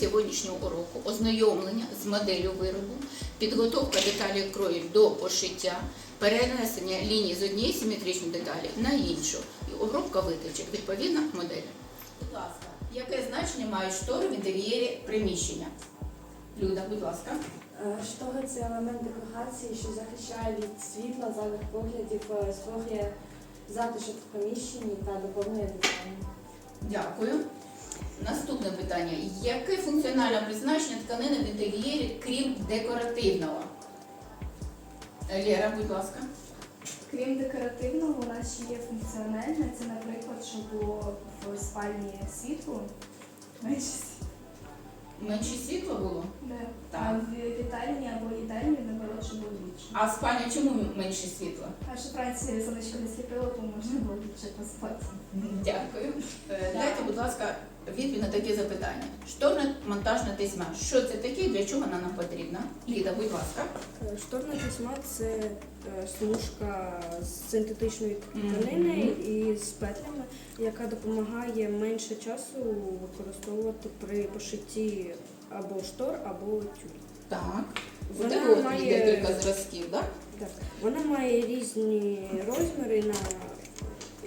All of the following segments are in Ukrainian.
сьогоднішнього уроку ознайомлення з моделлю виробу, підготовка деталі крою до пошиття, перенесення ліній з однієї симетричної деталі на іншу і обробка виточок відповідно моделі. Будь ласка, яке значення мають штори в інтер'єрі приміщення? Люда, будь ласка. Е, Штори це елемент декорації, що захищає від світла, зайвих поглядів, е, створює затишок в приміщенні та доповнює дизайн. Дякую. Наступне питання. Яке функціональне призначення тканини в інтер'єрі, крім декоративного? Лера, будь ласка. Крім декоративного, у нас ще є функціональне. Це, наприклад, щоб було в спальні світло. менше світла. Менше світла було? Так. А в вітальні або їдальні, наоборот, щоб було більше. А в спальні чому менше світла? А щоб вранці сонечко не сліпило, то можна було більше поспати. Дякую. Е, Дайте, будь ласка, відповідь на таке запитання. Шторна монтажна тесьма. Що це таке і для чого вона нам потрібна? Ліда, будь ласка. Е, Шторна тесьма це е, смужка з синтетичної тканини і з петлями, яка допомагає менше часу використовувати при пошитті або штор, або тюль. Так. Вона має- декілька зразків, так? Так. Вона має різні розміри на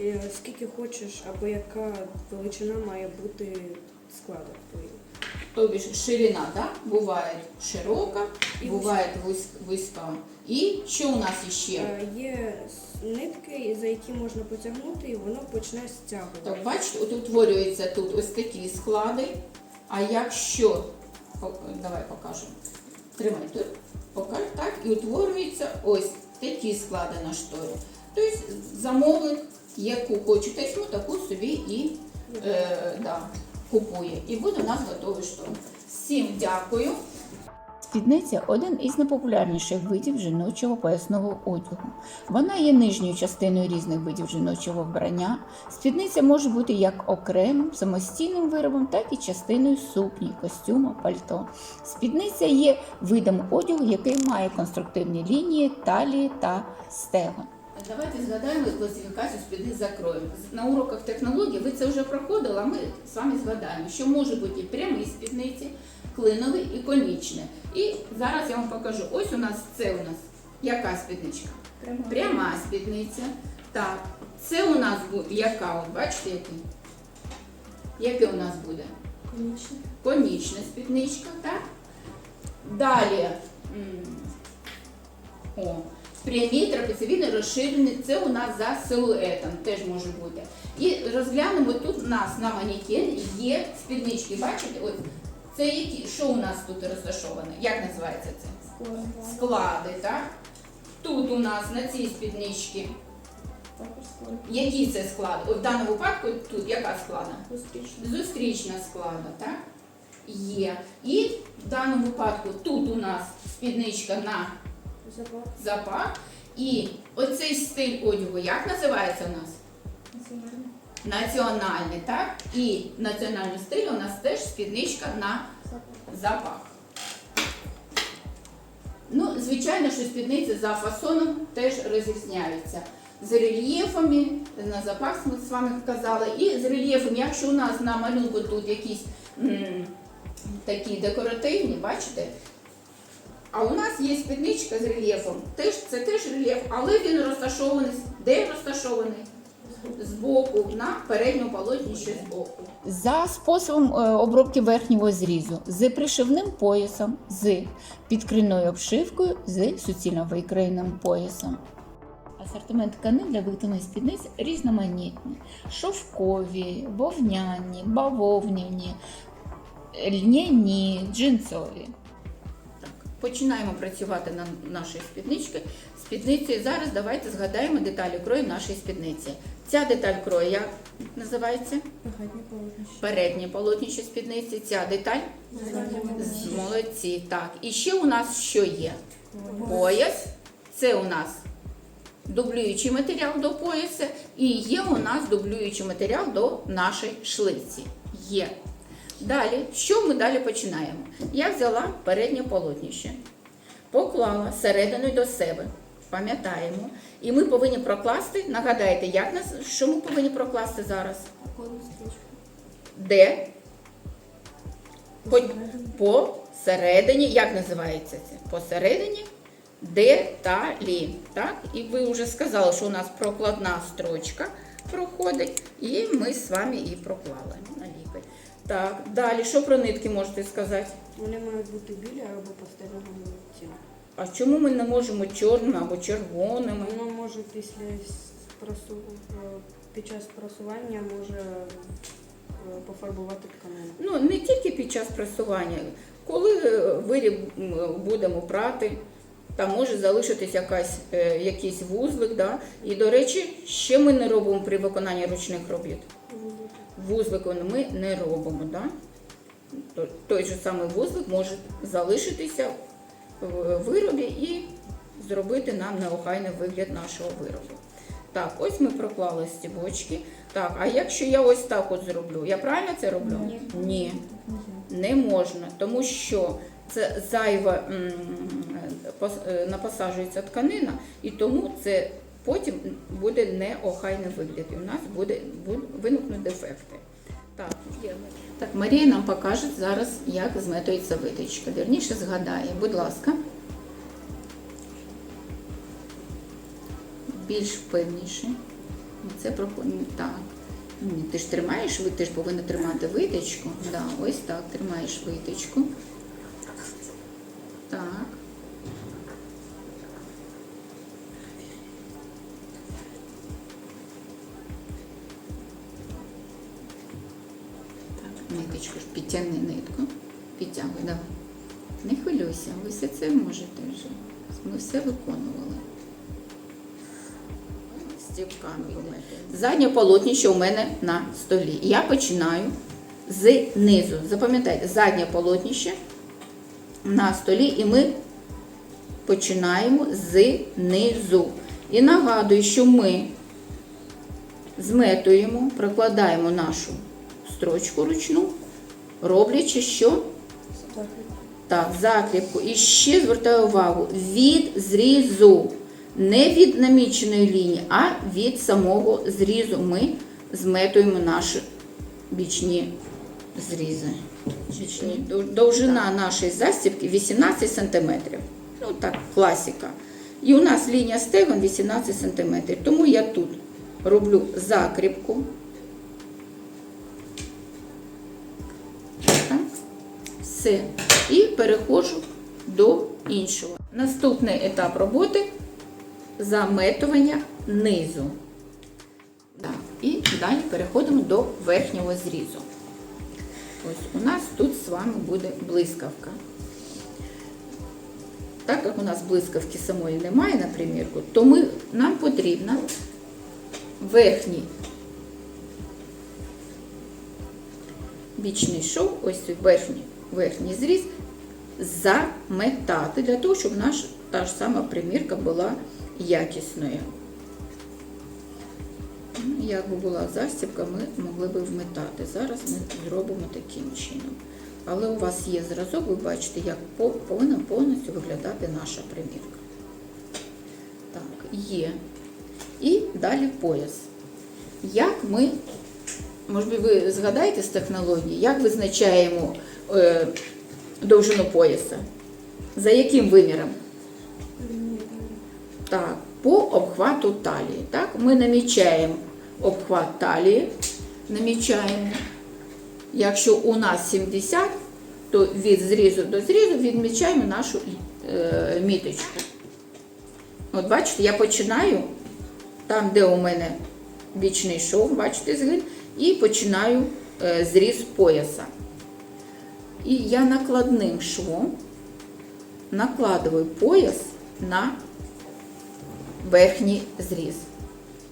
е, скільки хочеш, або яка величина має бути складок твоїх. Тобі ж ширина, так? Буває широка, І буває вузька. І що у нас іще? Є нитки, за які можна потягнути, і воно почне стягувати. Так, бачите, от утворюються тут ось такі склади. А якщо, давай покажемо. Тримай тут, покажи, так, і утворюються ось такі склади на шторі. Тобто замовник, яку хоче тесьму, таку собі і е, да, купує. І буде у нас готовий штор. Всім дякую. Спідниця один із найпопулярніших видів жіночого поясного одягу. Вона є нижньою частиною різних видів жіночого вбрання. Спідниця може бути як окремим самостійним виробом, так і частиною сукні, костюма, пальто. Спідниця є видом одягу, який має конструктивні лінії, талії та стегон. Давайте згадаємо класифікацію спідниць за кроєм. На уроках технології ви це вже проходили, а ми з вами згадаємо, що може бути і прямі спідниці, клинові і конічні. І зараз я вам покажу. Ось у нас це у нас яка спідничка? Прямо. Пряма спідниця. Так, це у нас буде яка? От бачите, який? Яке у нас буде? Конічне. Конічна спідничка, так? Далі. О, прямі трапецевідно розширені, це у нас за силуетом теж може бути. І розглянемо тут у нас на манекені є спіднички. Бачите? Ось це які, що у нас тут розташоване? Як називається це? Скло. Склади, так? Тут у нас на цій спідничці. Які це склади? В даному випадку тут яка склада? Зустрічне. Зустрічна склада, так? Є. І в даному випадку тут у нас спідничка на Запах. запах. І оцей стиль одягу, як називається у нас? Національне. Національний, так? І національний стиль у нас теж спідничка на Запах. запах. Ну, звичайно, що спідниці за фасоном теж розрізняються. З рельєфами, на запах ми з вами казали, і з рельєфом, якщо у нас на малюнку тут якісь м, такі декоративні, бачите? А у нас є спідничка з рельєфом. Це теж рельєф, але він розташований. Де розташований? Збоку, на передньому полотнищі збоку. За способом е, обробки верхнього зрізу з пришивним поясом, з підкринною обшивкою, з суцільно викроєним поясом. Асортимент тканин для виготовлення спідниць різноманітні: шовкові, вовняні, бавовняні, льняні, джинсові. Починаємо працювати на нашій спідничці. Спідниці зараз давайте згадаємо деталі крою нашої спідниці. Ця деталь крою як називається? Переднє полотнище. Переднє полотнище спідниці. Ця деталь з молодці. Так. І ще у нас що є? Пояс. Це у нас дублюючий матеріал до пояса, і є у нас дублюючий матеріал до нашої шлиці. Є. Далі, що ми далі починаємо? Я взяла переднє полотнище, поклала серединою до себе. Пам'ятаємо. І ми повинні прокласти, нагадайте, як нас, що ми повинні прокласти зараз? Де? По- Посередині, як називається це? Посередині деталі. Так? І ви вже сказали, що у нас прокладна строчка проходить, і ми з вами її проклали. Так, далі, що про нитки можете сказати? Вони мають бути білі або пастельного відтінку. А чому ми не можемо чорними або червоними? Воно може після просу... е, під час просування може е, пофарбувати тканину. Ну, не тільки під час пресування. Коли е, виріб будемо прати, там може залишитись якась, якийсь вузлик. Да? І, до речі, ще ми не робимо при виконанні ручних робіт. Вузлик ми не робимо. Да? Той же самий вузлик може залишитися в виробі і зробити нам неохайний вигляд нашого виробу. Так, ось ми проклали стібочки. Так, а якщо я ось так от зроблю, я правильно це роблю? Ні. Ні, не можна, тому що це зайва е, напосаджується тканина, і тому це потім буде неохайний вигляд. І у нас буде, виникнуть дефекти. Так, так, Марія нам покаже зараз, як зметується виточка. Вірніше згадає, будь ласка. Більш впевніше. Це так. Ти ж тримаєш, ти ж повинна тримати виточку. Да, ось так, тримаєш виточку. Не ви все це можете вже. Ми все виконували. Стіпками. йде. Заднє полотнище у мене на столі. Я починаю з низу. Запам'ятайте, заднє полотнище на столі, і ми починаємо з низу. І нагадую, що ми зметуємо, прокладаємо нашу строчку ручну, роблячи що? Так, закріпку. І ще звертаю увагу від зрізу. Не від наміченої лінії, а від самого зрізу ми зметуємо наші бічні зрізи. Бічні. Дов- Довжина нашої застібки 18 см. Ну так, класика. І у нас лінія стегон 18 см. Тому я тут роблю закріпку. Так. Все. І переходжу до іншого. Наступний етап роботи заметування низу. І далі переходимо до верхнього зрізу. Ось у нас тут з вами буде блискавка. Так як у нас блискавки самої немає на примірку, то ми, нам потрібно верхній бічний шов, ось верхній, верхній зріз, заметати для того, щоб наша та ж сама примірка була якісною. Ну, Якби була застібка, ми могли би вметати. Зараз ми зробимо таким чином. Але у вас є зразок, ви бачите, як повинна повністю виглядати наша примірка. Так, є. І далі пояс. Як ми, може ви згадаєте з технології, як визначаємо е, довжину пояса? За яким виміром? Так, по обхвату талії. Так, ми намічаємо обхват талії, намічаємо. Якщо у нас 70, то від зрізу до зрізу відмічаємо нашу е, міточку. От бачите, я починаю там, де у мене бічний шов, бачите, згин, і починаю е, зріз пояса. І я накладним швом накладую пояс на верхній зріз.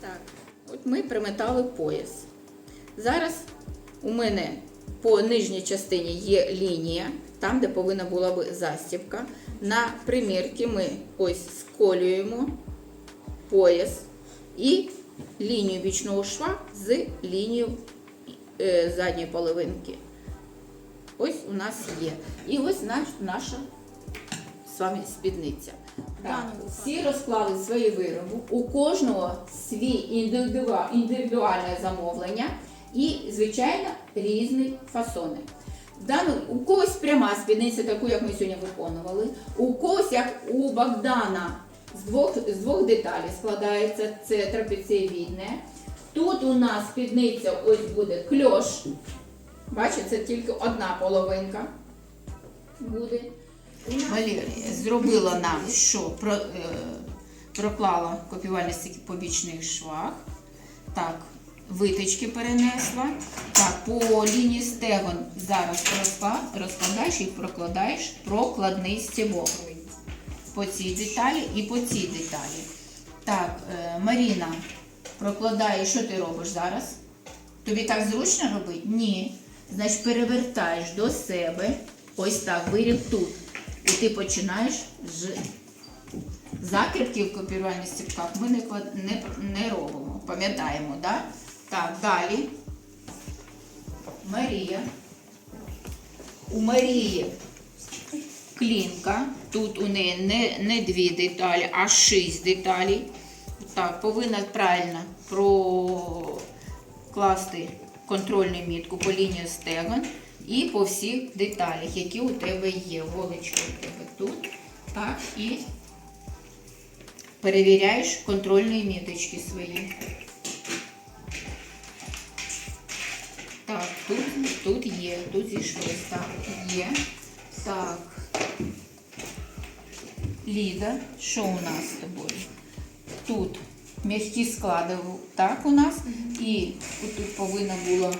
Так, от ми приметали пояс. Зараз у мене по нижній частині є лінія, там, де повинна була би застібка. На примірці ми ось сколюємо пояс і лінію бічного шва з лінією е, задньої половинки. Ось у нас є. І ось наш, наша з вами спідниця. Так, всі розклали свої вироби, у кожного свій індивідуальне замовлення і, звичайно, різні фасони. Да, ну, у когось пряма спідниця, таку, як ми сьогодні виконували. У когось, як у Богдана, з двох, з двох деталей складається, це трапецієвідне. Тут у нас спідниця ось буде кльош. Бачите, це тільки одна половинка буде. Валерія зробила нам, що про, е, проклала копіювальні стільки по швах. Так, виточки перенесла. Так, по лінії стегон зараз розкла- розкладаєш і прокладаєш прокладний стібок. По цій деталі і по цій деталі. Так, е, Маріна, прокладаєш, що ти робиш зараз? Тобі так зручно робити? Ні. Значить, перевертаєш до себе. Ось так, виріб тут. І ти починаєш з закріпки в копірувальних стіпках ми не, не, не робимо. Пам'ятаємо, да? так? Далі. Марія. У Марії клінка. Тут у неї не, не дві деталі, а шість деталей. Так, повинна правильно прокласти контрольну мітку по лінії стегон і по всіх деталях, які у тебе є. Голочка у тебе тут. Так, і перевіряєш контрольні міточки свої. Так, тут, тут є, тут зійшлось, так, є. Так. Ліда, що у нас з тобою? Тут м'які склади, так у нас. І тут повинна була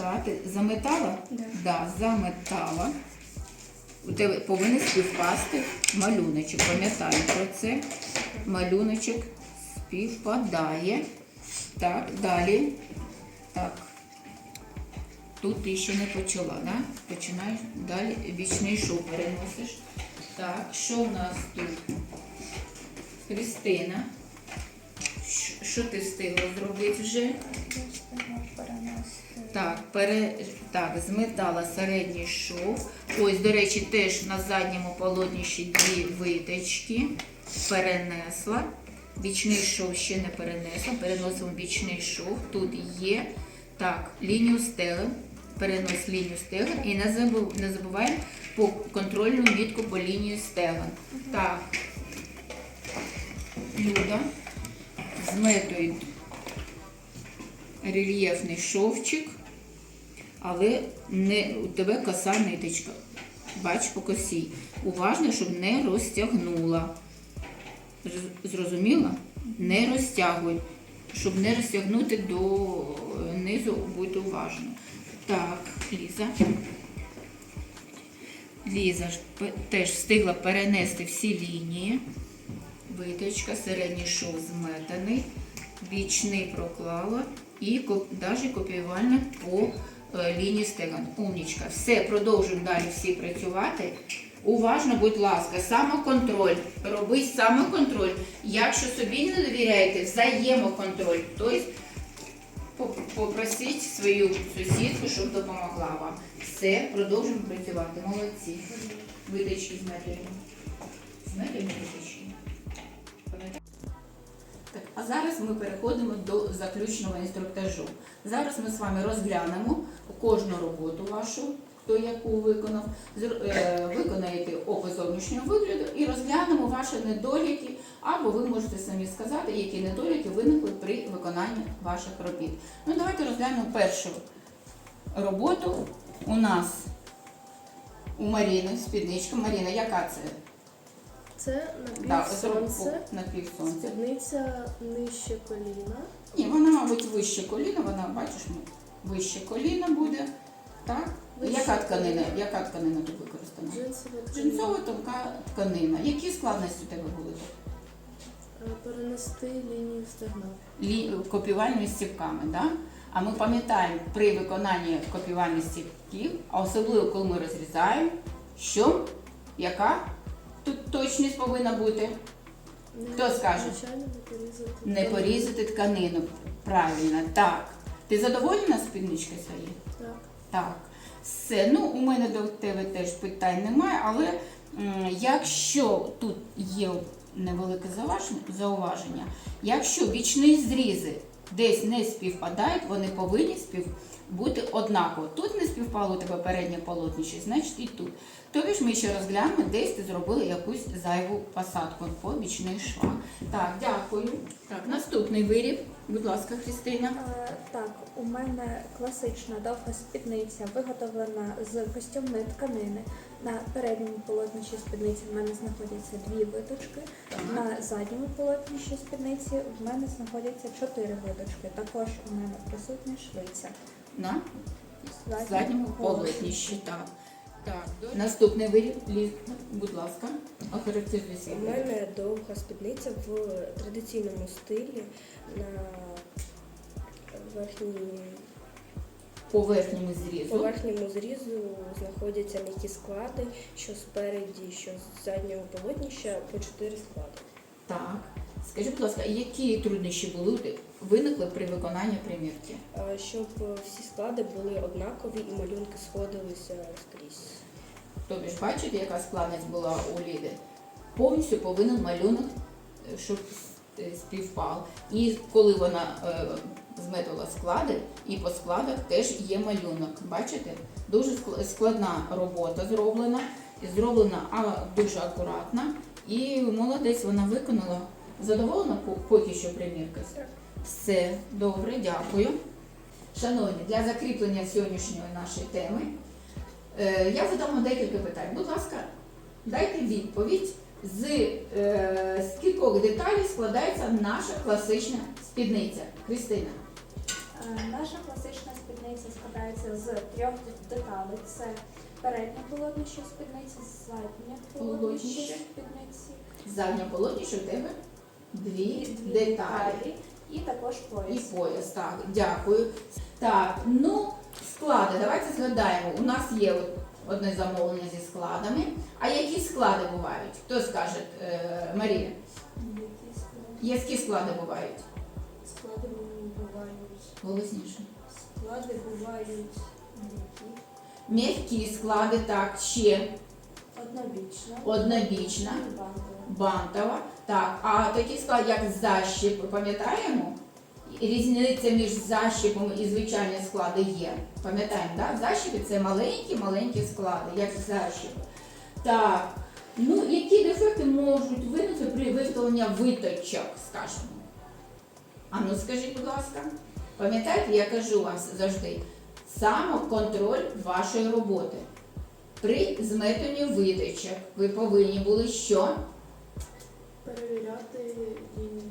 замотати. Заметала? Да. Да, заметала. У тебе повинен співпасти малюночок. Пам'ятаю про це. Малюночок співпадає. Так, далі. Так. Тут ти ще не почала, да? Починаєш далі бічний шов переносиш. Так, що у нас тут? Христина. Що ти встигла зробити вже? Так, пере... так, зметала середній шов. Ось, до речі, теж на задньому полотнищі дві виточки. Перенесла. Бічний шов ще не перенесла. Переносимо бічний шов. Тут є. Так, лінію стелен. Перенос лінію стегон і не, забув, забуваємо по контрольну мітку по лінії стегон. Так. Люда. Зметують рельєфний шовчик, але не, у тебе коса ниточка. Бач по косі. Уважно, щоб не розтягнула. Зрозуміла? Не розтягуй. Щоб не розтягнути до е, низу, будь уважно. Так, Ліза. Ліза теж встигла перенести всі лінії. Виточка, середній шов зметаний, бічний проклала і навіть копіювальна по е, лінії стегон. Умнічка. Все, продовжуємо далі всі працювати. Уважно, будь ласка, самоконтроль. Роби самоконтроль. Якщо собі не довіряєте, взаємоконтроль. Тобто попросіть свою сусідку, щоб допомогла вам. Все, продовжуємо працювати. Молодці. Виточки зметуємо. Зметуємо виточки. Пам'ятаєте? Зараз ми переходимо до заключного інструктажу. Зараз ми з вами розглянемо кожну роботу вашу, хто яку виконав, е, виконаєте опис зовнішнього вигляду і розглянемо ваші недоліки, або ви можете самі сказати, які недоліки виникли при виконанні ваших робіт. Ну, давайте розглянемо першу роботу. У нас у Маріни спідничка. Маріна, яка це? Це Да, напівсонце, на півсонця. спідниця нижче коліна. Ні, вона, мабуть, вище коліна, вона, бачиш, вище коліна буде. Так? Вище яка тканина? коліна. Яка тканина тут використана? Джинсова Джинсова тонка тканина. Які складності у тебе були? Е, Перенести лінію стегна. Лі... Копіювальними стіпками, да? А ми пам'ятаємо при виконанні копіювальних стіпків, а особливо коли ми розрізаємо, що яка тут точність повинна бути? Хто скаже? Не порізати. Тканину. Правильно, так. Ти задоволена спідничкою своєю? Так. Так, все. Ну, у мене до тебе теж питань немає, але якщо тут є невелике зауваження, зауваження, якщо бічні зрізи десь не співпадають, вони повинні спів... бути однаково. Тут не співпало у тебе переднє полотнище, значить і тут. Тобі ж ми ще розглянемо, десь ти зробила якусь зайву посадку по бічних швах. Так, дякую. Так, наступний виріб. Будь ласка, Христина. Е, Так, у мене класична довга спідниця, виготовлена з костюмної тканини. На передньому полотнищі спідниці в мене знаходяться дві виточки. На задньому полотнищі спідниці в мене знаходяться чотири виточки. Також у мене присутня швиця. На Задньому задньому полотнищі. Так. Так, наступний виріб, будь ласка, охарактеризуй свій У мене довга спідниця в традиційному стилі на верхній По верхньому зрізу. По верхньому зрізу знаходяться м'які склади, що спереді, що з заднього полотнища по чотири склади. Так. Скажи, будь ласка, які труднощі були виникли при виконанні примірки? Щоб всі склади були однакові і малюнки сходилися скрізь. Тобі ж бачите, яка складність була у Ліди? Повністю повинен малюнок, е, щоб співпав. І коли вона е, зметила склади, і по складах теж є малюнок. Бачите? Дуже складна робота зроблена, зроблена а, дуже акуратно. І молодець вона виконала. Задоволена поки що примірка? Все, добре, дякую. Шановні, для закріплення сьогоднішньої нашої теми е, я задам вам декілька питань. Будь ласка, дайте відповідь, з е, скількох деталей складається наша класична спідниця. Христина. Е, Наша класична спідниця складається з трьох деталей. Це переднє полотнище спідниці, заднє полотнище Полотнище. спідниці Задня полотніше у тебе дві деталі. і також пояс. І пояс, так, дякую. Так, ну, склади, давайте згадаємо. У нас є от одне замовлення зі складами. А які склади бувають? Хто скаже, е, Марія? Які склади бувають? Склади бувають. Голосніше. Склади бувають м'які, М'які склади, так, ще однобічно, однобічна, бантова. бантова. Так, а такі склади, як защіп, пам'ятаємо? Різниця між защіпом і звичайні склади є. Пам'ятаємо, так? Защіпи це маленькі-маленькі склади, як защіп. Так. Ну, які дефекти можуть виникнути при виготовленні виточок, скажімо? А ну скажіть, будь ласка. Пам'ятаєте, я кажу вам завжди, самоконтроль вашої роботи. При зметанні виточок ви повинні були що? Перевіряти лінії.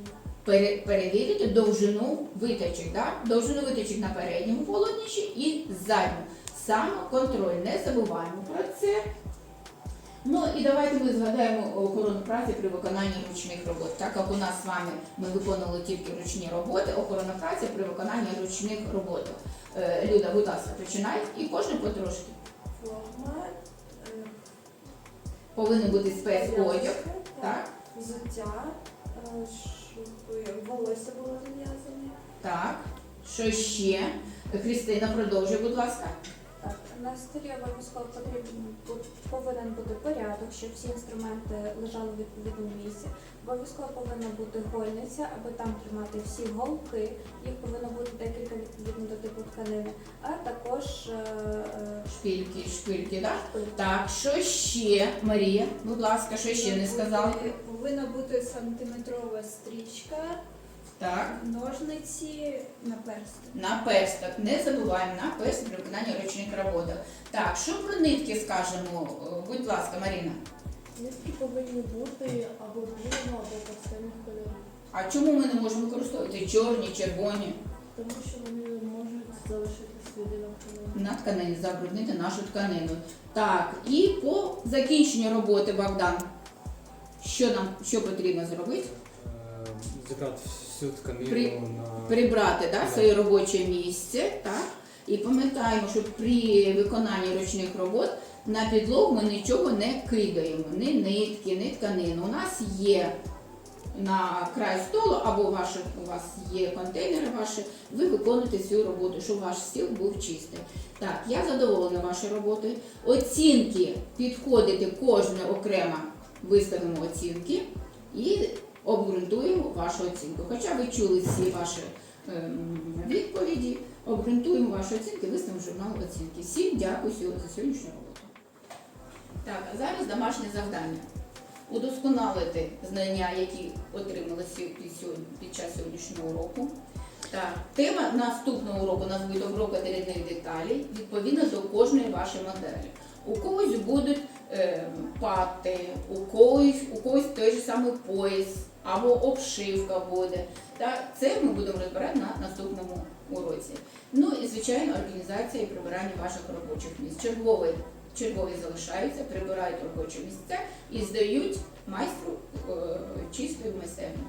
Пере- перевірити довжину виточок, да? довжину виточок на передньому полотнищі і задньому. Самоконтроль, не забуваємо про це. Ну і давайте ми згадаємо охорону праці при виконанні ручних робот. Так як у нас з вами ми виконували тільки ручні роботи, охорона праці при виконанні ручних робот. Е, Люда, будь ласка, починай і кожен потрошки. Форма, е, Повинен бути спецодяг, так? взуття, е, щоб волосся було зав'язане. Так. Що ще? Христина, продовжуй, будь ласка. Так, на столі обов'язково потрібен повинен бути порядок, щоб всі інструменти лежали в відповідному місці. Обов'язково повинна бути гольниця, аби там тримати всі голки. Їх повинно бути декілька відповідно до типу тканини, а також е, е, Шпильки, шпильки, так? шпильки. Так, що ще, Марія? Будь ласка, що ще не сказала? Повинна бути сантиметрова стрічка, Так, ножниці на перстень. на персток. Не забуваємо на перст при виконанні ручних роботах. Так, що про нитки скажемо? Е, Будь ласка, Маріна. Нитки повинні бути або білого, або пастельних кольорів. А чому ми не можемо використовувати чорні, червоні Тому що вони можуть залишити на тканині. на тканині, забруднити нашу тканину? Так, і по закінченню роботи, Богдан, що нам що потрібно зробити? Е, Зібрати всю тканину При- на прибрати да, своє робоче місце. Так? І пам'ятаємо, що при виконанні ручних робот на підлогу ми нічого не кидаємо, ні нитки, ні тканину. У нас є на край столу або ваше, у вас є контейнери ваші, ви виконуєте цю роботу, щоб ваш стіл був чистий. Так, я задоволена вашою роботою. Оцінки підходите кожне окремо, виставимо оцінки і обґрунтуємо вашу оцінку. Хоча ви чули всі ваші ем, відповіді, обґрунтуємо ваші оцінки, виставимо журнал оцінки. Всім дякую за сьогоднішню роботу. Так, зараз домашнє завдання. Удосконалити знання, які отримали під час сьогоднішнього уроку. Так, тема наступного уроку нас буде обробка рідних деталей відповідно до кожної вашої моделі. У когось будуть е, пати, у когось, у когось той же самий пояс або обшивка буде. Так, це ми будемо розбирати на наступному уроці. Ну і звичайно організація і прибирання ваших робочих місць. Чергові, чергові залишаються, прибирають робочі місця і здають майстру чистою чистої майстерні.